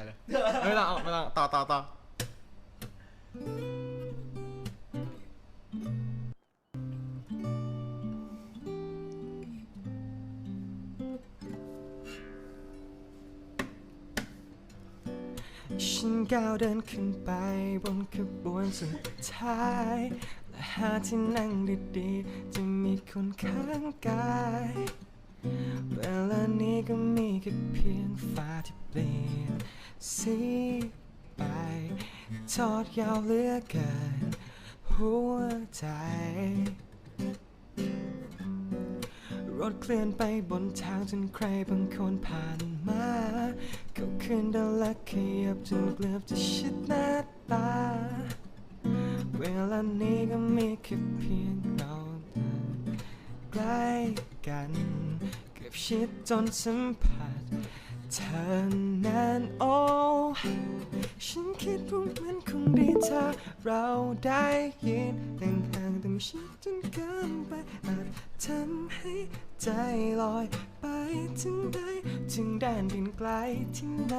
ม่เลยไม่ต้องเอาไม่ต้องต่อต่อต่อฉันก้าวเดินขึ้นไปบนขบวนสุดท้าย และหาที่นั่งดีๆจะมีคนข้างกาย เวลานี้ก็มีแค่เพียงฟ้าที่เปลี่ยนสีไปทอดยาวเหลือเกินหัวใจ รถเคลื่อนไปบนทางจนใครบางคนผ่านมาเขาขึ้นดันและขยับจนเกือบจะชิดหน้าตา เวลานี้ก็มีแค่เพียงเราเดินใกล้กัน บชิดจนสัมผัสเธอนั้นโอ้ฉันคิดว่ามันคงดีถ้าเราได้ยินห่างๆแต่ไม่ชิดจนเกินไปอาจทำให้ใจลอยไปถึงใดถึงแดนดินไกลที่ไหน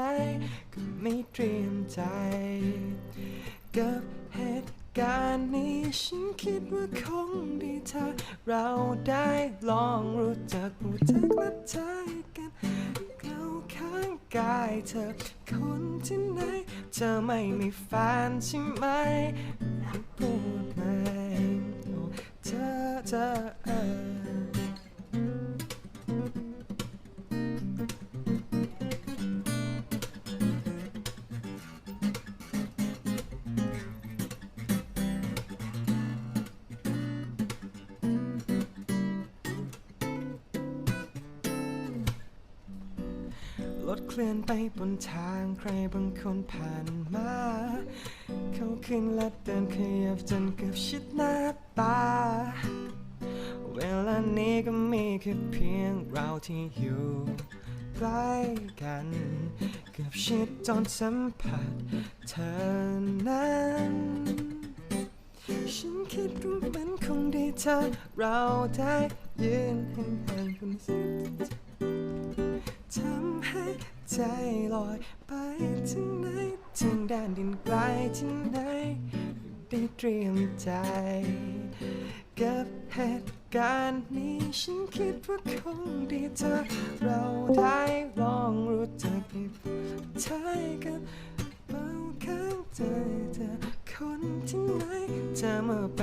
ก็ไม่เตรียมใจกับ การนี้ฉันคิดว่าคงดีถ้าเราได้ลองรู้จักผู้จักและใจกันเราข้างกายเธอ คนที่ไหนเธอไม่มีแฟนใช่ไหมพูดไหมเธอเธอ ถเคลื่อนไปบนทางใครบางคนผ่านมา เขาขึ้นและเดินขยับจนเกือบชิดหน้าตา เวลานี้ก็มีแค่เพียงเราที่อยู่ใกล้กัน เกือบชิดจนสัมผัสเธอนั้นฉันคิดว่ามันคงดีถ้าเราได้ยืนห่างๆคนสักทำ ใจลอยไปถึงไหนถึงแดนดินไกลที่ไหนได้เตรียมใจ กับเหตุการณ์นี้ฉันคิดว่าคงดีถ้าเราได้ลองรู้จักให้ใจกันเบาข้างใจเธอคนที่ไหนเธอเมื่อไป